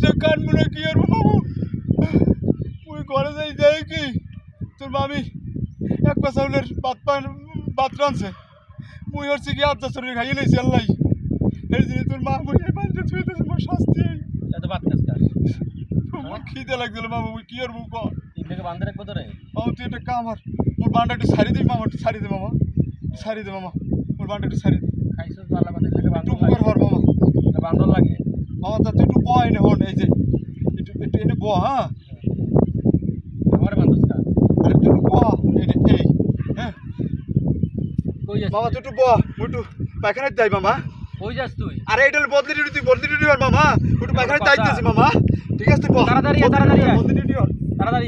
জিনিসটা কান মনে কি আর বাবু ওই ঘরে যাই দেয় কি? তোর মামি এক পাশাউলের বাত পান বাত রানছে মুই হচ্ছে কি আজ্জা শরীরে খাইয়ে নিয়েছি আল্লাহ। এই জন্য তোর মা বই এই বাড়িতে ছুঁয়েছে আমার শাস্তি। এত বাত কাজ কাজ খিদে লাগছিল বাবু কি আর মুখ তিনটাকে বান্ধে রাখব তোরে? বাবু তুই একটা কামার মোর বান্ডা একটু সারি দিই মামা একটু সারি দে মামা সারি দে মামা মোর বান্ডা একটু সারি দে। খাইছো বান্ধে লাগে? ব এনে হন এই যে একটু একটু এনে ব হ্যাঁ? আমার কা আর তুই ব এই নে, এই হ্যাঁ? মামা তুই একটু ব একটু পায়খানায় যাই মামা। কই যাস তুই? আরে এটা বদলি ডিউটি তুই বদলি ডিউটি মামা। একটু পায়খানা। যাইতেছি মামা। ঠিক আছে তুই তাড়াতাড়ি তাড়াতাড়ি। বদলি ডিউটি তাড়াতাড়ি